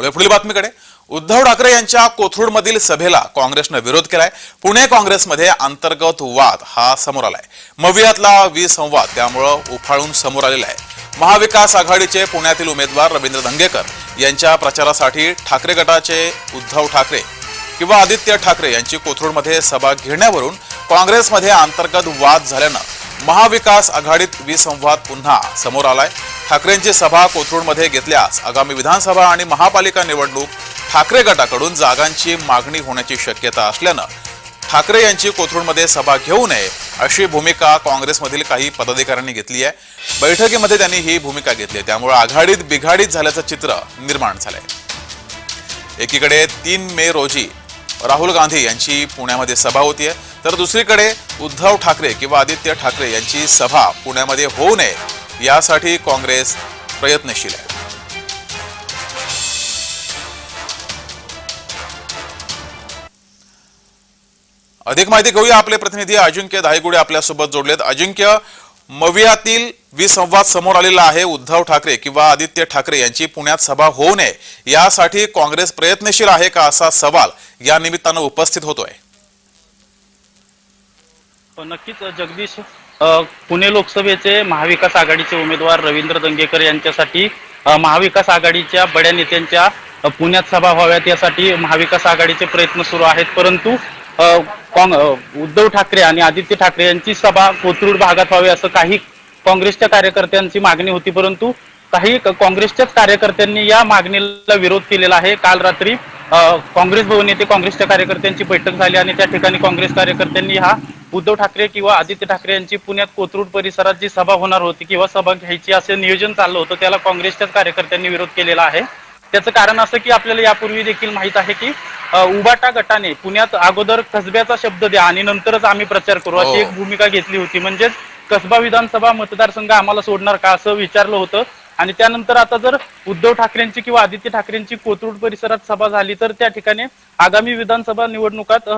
पुढे पुढील बातमीकडे. उद्धव ठाकरे यांच्या कोथरूडमधील सभेला काँग्रेसनं विरोध केलाय. पुणे काँग्रेसमध्ये अंतर्गत वाद हा समोर आलाय. मवियातला विसंवाद त्यामुळं उफाळून समोर आलेला आहे. महाविकास आघाडीचे पुण्यातील उमेदवार रवींद्र धंगेकर यांच्या प्रचारासाठी ठाकरे गटाचे उद्धव ठाकरे किंवा आदित्य ठाकरे यांची कोथरूडमध्ये सभा घेण्यावरून काँग्रेसमध्ये अंतर्गत वाद झाल्यानं महाविकास आघाडीत विसंवाद पुन्हा समोर आलाय. ठाकरेंची सभा कोथरूडमध्ये घेतल्यास आगामी विधानसभा आणि महापालिका निवडणूक ठाकरे गटाकडून जागांची मागणी होण्याची शक्यता असल्यानं ठाकरे यांची कोथरूडमध्ये सभा घेऊ नये अशी भूमिका काँग्रेसमधील काही पदाधिकाऱ्यांनी घेतली आहे. बैठकीमध्ये त्यांनी ही भूमिका घेतली आहे. त्यामुळे आघाडीत बिघाडीत झाल्याचं चित्र निर्माण झालंय. एकीकडे तीन मे रोजी राहुल गांधी यांची पुण्यामध्ये सभा होतीये. तर दुसरीकडे उद्धव ठाकरे किंवा आदित्य ठाकरे यांची सभा पुण्यामध्ये होऊ नये यासाठी काँग्रेस प्रयत्नशील आहे. अधिक माहिती घेऊया. आपले प्रतिनिधी अजिंक्य धायगुडे आपल्यासोबत जोडलेत. अजिंक्य मवियातील विसंवाद समोर आलेला आहे. उद्धव ठाकरे किंवा आदित्य ठाकरे यांची पुण्यात सभा होऊ नये. यासाठी काँग्रेस प्रयत्नशील आहे का असा सवाल या निमित्तानं उपस्थित होतोय. हो, नक्कीच जगदीश. पुणे लोकसभेचे महाविकास आघाडीचे उमेदवार रवींद्र दंगेकर यांच्यासाठी महाविकास आघाडीच्या बड्या नेत्यांच्या पुण्यात सभा व्हाव्यात यासाठी महाविकास आघाडीचे प्रयत्न सुरू आहेत. परंतु उद्धव ठाकरे आणि आदित्य ठाकरे यांची सभा कोथरूड भागात व्हावी असं काही काँग्रेसच्या कार्यकर्त्यांची मागणी होती परंतु काही काँग्रेसच्याच कार्यकर्त्यांनी या मागणीला विरोध केलेला आहे. काल रात्री काँग्रेस भवन येथे काँग्रेसच्या कार्यकर्त्यांची बैठक झाली आणि त्या ठिकाणी काँग्रेस कार्यकर्त्यांनी हा उद्धव ठाकरे किंवा आदित्य ठाकरे यांची पुण्यात कोथरूड परिसरात जी सभा होणार होती किंवा सभा घ्यायची असे नियोजन चाललं होतं त्याला काँग्रेसच्याच कार्यकर्त्यांनी विरोध केलेला आहे. त्याचं कारण असं की आपल्याला यापूर्वी देखील माहीत आहे की उबाटा गटाने पुण्यात अगोदर कसब्याचा शब्द द्या आणि नंतरच आम्ही प्रचार करू. अशी हो. एक भूमिका घेतली होती. म्हणजेच कसबा विधानसभा मतदारसंघ आम्हाला सोडणार का असं विचारलं होतं. आणि त्यानंतर आता जर उद्धव ठाकरेंची किंवा आदित्य ठाकरेंची कोथरूड परिसरात सभा झाली तर त्या ठिकाणी आगामी विधानसभा निवडणुकात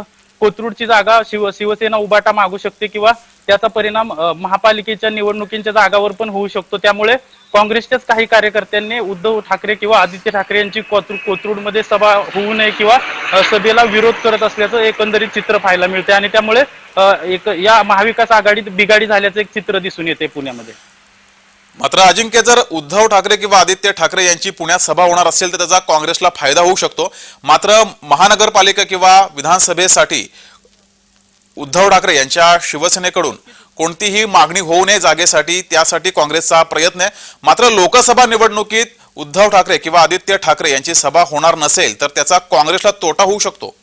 कोथरूडची जागा शिव शिवसेना उबाटा मागू शकते किंवा त्याचा परिणाम महापालिकेच्या निवडणुकींच्या जागावर पण होऊ शकतो. त्यामुळे काँग्रेसच्याच काही कार्यकर्त्यांनी उद्धव ठाकरे किंवा आदित्य ठाकरे यांची कोथरूड कोथरूडमध्ये सभा होऊ नये किंवा सभेला विरोध करत असल्याचं एकंदरीत चित्र पाहायला मिळते आणि त्यामुळे एक या महाविकास आघाडीत बिघाडी झाल्याचं एक चित्र दिसून येते पुण्यामध्ये. मात्र अजिंक्य जर उद्धव ठाकरे किंवा आदित्य ठाकरे यांची पुण्यात सभा होणार असेल तर त्याचा काँग्रेसला फायदा होऊ शकतो. मात्र महानगरपालिका किंवा विधानसभेसाठी उद्धव ठाकरे यांच्या शिवसेनेकडून कोणतीही मागणी होऊ नये जागेसाठी त्यासाठी काँग्रेसचा प्रयत्न आहे. मात्र लोकसभा निवडणुकीत उद्धव ठाकरे किंवा आदित्य ठाकरे यांची सभा होणार नसेल तर त्याचा काँग्रेसला तोटा होऊ शकतो.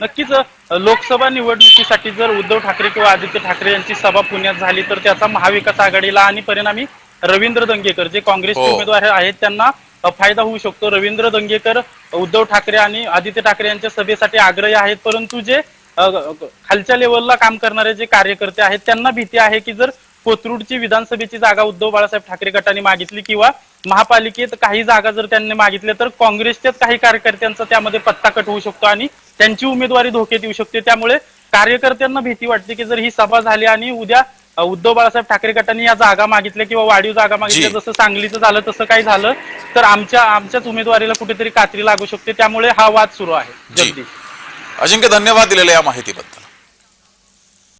नक्कीच लोकसभा निवडणुकीसाठी जर उद्धव ठाकरे किंवा आदित्य ठाकरे यांची सभा पुण्यात झाली तर त्याचा महाविकास आघाडीला आणि परिणामी रवींद्र दंगेकर जे काँग्रेसचे हो. उमेदवार आहेत त्यांना फायदा होऊ शकतो. रवींद्र दंगेकर उद्धव ठाकरे आणि आदित्य ठाकरे यांच्या सभेसाठी आग्रही आहेत परंतु जे खालच्या लेवलला काम करणारे जे कार्यकर्ते आहेत त्यांना भीती आहे की जर कोथरूडची विधानसभेची जागा उद्धव बाळासाहेब ठाकरे गटाने मागितली किंवा महापालिकेत काही जागा जर त्यांनी मागितल्या तर काँग्रेसच्याच काही कार्यकर्त्यांचा त्यामध्ये पत्ता कट होऊ शकतो आणि त्यांची उमेदवारी धोक्यात येऊ शकते त्यामुळे कार्यकर्त्यांना भीती वाटते की जर ही सभा झाली आणि उद्या उद्धव बाळासाहेब ठाकरे गटाने या जागा मागितल्या किंवा वाढीव जागा मागितल्या. जसं सांगलीचं झालं तसं काही झालं तर आमच्या आमच्याच उमेदवारीला कुठेतरी कात्री लागू शकते त्यामुळे हा वाद सुरू आहे. जगदीश अजिंक्य धन्यवाद दिलेल्या या माहितीबद्दल.